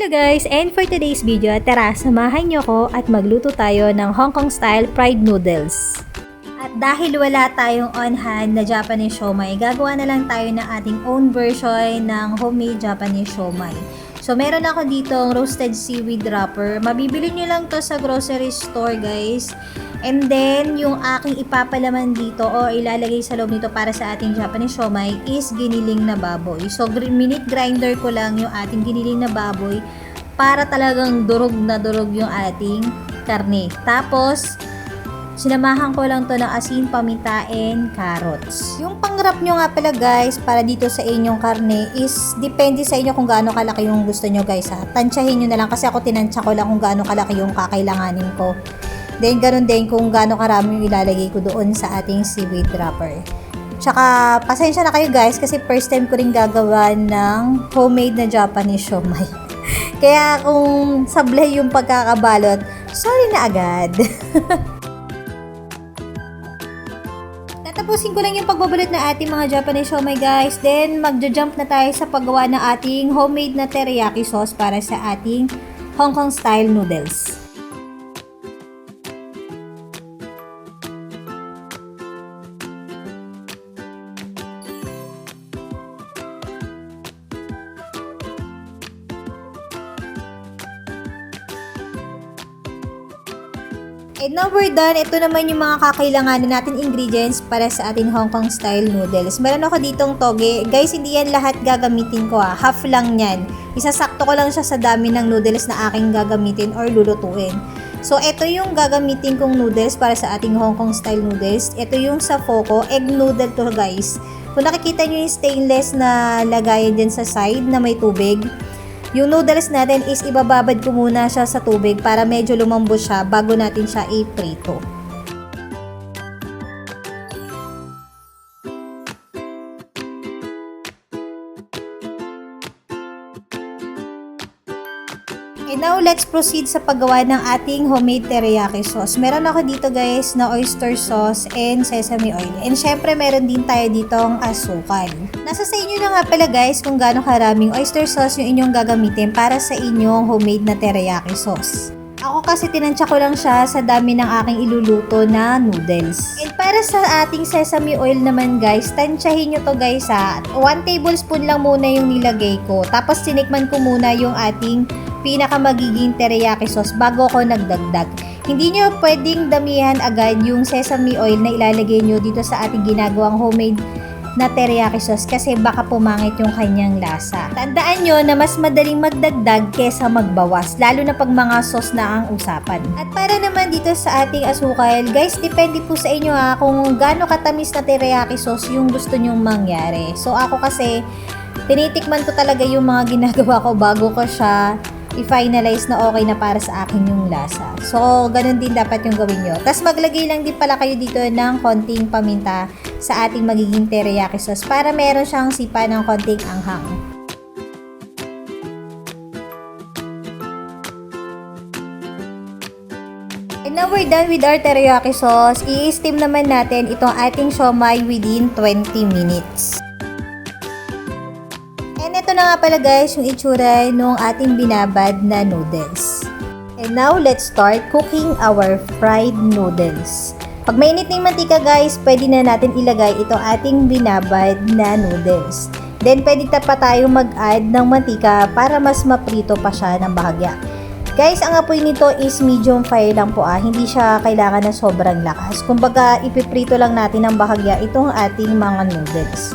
Hello guys! And for today's video, tara, samahan niyo ko at magluto tayo ng Hong Kong style fried noodles. At dahil wala tayong on hand na Japanese siomai, gagawa na lang tayo ng ating own version ng homemade Japanese siomai. So, meron ako ditong roasted seaweed wrapper. Mabibili nyo lang to sa grocery store, guys. And then, yung aking ipapalaman dito o ilalagay sa loob nito para sa ating Japanese siomai is giniling na baboy. So, minute grinder ko lang yung ating giniling na baboy para talagang durog na durog yung ating karne. Tapos, Sinamahan ko lang to ng asin, paminta, and carrots. Yung pangrap nyo nga pala guys, para dito sa inyong karne is depende sa inyo kung gaano kalaki yung gusto nyo guys ha. Tansyahin nyo na lang kasi ako tinansya ko lang kung gaano kalaki yung kakailanganin ko. Then ganun din kung gaano karami yung ilalagay ko doon sa ating seaweed wrapper. Tsaka, pasensya na kayo guys kasi first time ko rin gagawa ng homemade na Japanese siomai. Kaya kung sablay yung pagkakabalot, sorry na agad. Tatapusin ko lang yung pagbabalot na ating mga Japanese siomai guys. Then, magja-jump na tayo sa paggawa ng ating homemade na teriyaki sauce para sa ating Hong Kong style noodles. And now we're done, ito naman yung mga kakailanganin natin ingredients para sa ating Hong Kong style noodles. Meron ako ditong toge. Guys, hindi yan lahat gagamitin ko ah. Half lang yan. Isasakto ko lang siya sa dami ng noodles na aking gagamitin or lulutuin. So, ito yung gagamitin kong noodles para sa ating Hong Kong style noodles. Ito yung sa Foco. Egg noodle to guys. Kung nakikita nyo yung stainless na lagayan dyan sa side na may tubig, yung noodles natin is ibababad ko muna siya sa tubig para medyo lumambot siya bago natin siya i-prito. And now, let's proceed sa paggawa ng ating homemade teriyaki sauce. Meron ako dito guys na oyster sauce and sesame oil. And syempre, meron din tayo ditong asukal. Nasa sa inyo na nga pala guys kung gaano karaming oyster sauce yung inyong gagamitin para sa inyong homemade na teriyaki sauce. Ako kasi tinansya ko lang siya sa dami ng aking iluluto na noodles. And para sa ating sesame oil naman guys, tansyahin nyo to guys ha. 1 tablespoon lang muna yung nilagay ko. Tapos sinikman ko muna yung ating pinaka magiging teriyaki sauce bago ako nagdagdag. Hindi nyo pwedeng damihan agad yung sesame oil na ilalagay nyo dito sa ating ginagawang homemade na teriyaki sauce kasi baka pumangit yung kanyang lasa. Tandaan nyo na mas madaling magdagdag kesa magbawas, lalo na pag mga sauce na ang usapan. At para naman dito sa ating asukal, guys, depende po sa inyo ha kung gaano katamis na teriyaki sauce yung gusto nyong mangyari. So ako kasi, tinitikman ko talaga yung mga ginagawa ko bago ko siya i-finalize na okay na para sa akin yung lasa. So, ganun din dapat yung gawin nyo. Tapos, maglagay lang din pala kayo dito ng konting paminta sa ating magiging teriyaki sauce para meron siyang sipa ng konting anghang. And now we're done with our teriyaki sauce. I-steam naman natin itong ating siomai within 20 minutes. Na nga pala guys yung itsura nung ating binabad na noodles. And now, let's start cooking our fried noodles. Pag mainit na yung mantika guys, pwede na natin ilagay itong ating binabad na noodles. Then, pwede pa tayo mag-add ng mantika para mas maprito pa siya ng bahagya. Guys, ang apoy nito is medium fire lang po ah. Hindi siya kailangan na sobrang lakas. Kumbaga, ipiprito lang natin ng bahagya itong ating mga noodles.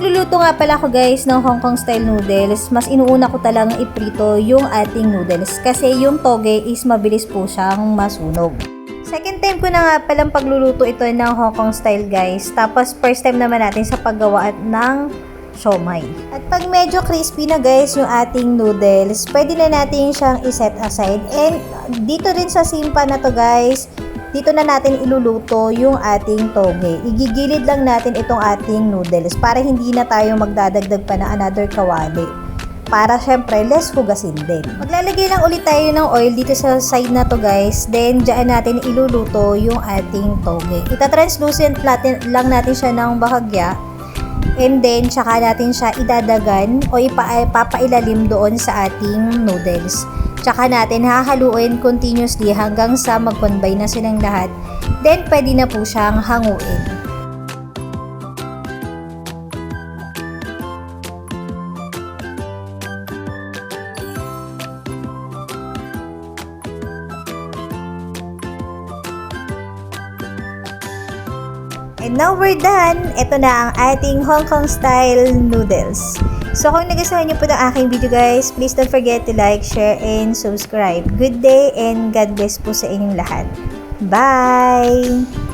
Nagluluto nga pala ako guys ng Hong Kong style noodles, mas inuuna ko talagang iprito yung ating noodles kasi yung toge is mabilis po siyang masunog. Second time ko na nga palang pagluluto ito ng Hong Kong style guys. Tapos first time naman natin sa paggawa ng siomai. At pag medyo crispy na guys yung ating noodles, pwede na natin siyang iset aside. And dito rin sa simpa na to guys, dito na natin iluluto yung ating toge. Igigilid lang natin itong ating noodles para hindi na tayo magdadagdag pa na another kawali. Para syempre, less hugasin din. Maglalagay lang ulit tayo ng oil dito sa side na to guys. Then, dyan natin iluluto yung ating toge. Ita-translucent lang natin siya ng bahagya. And then, tsaka natin siya idadagan o ipa, papailalim doon sa ating noodles. Tsaka natin hahaluin continuously hanggang sa mag-combine na silang lahat. Then, pwede na po siyang hanguin. And now we're done. Ito na ang ating Hong Kong style noodles. So kung nagustuhan niyo po ng aking video guys, please don't forget to like, share, and subscribe. Good day and God bless po sa inyong lahat. Bye!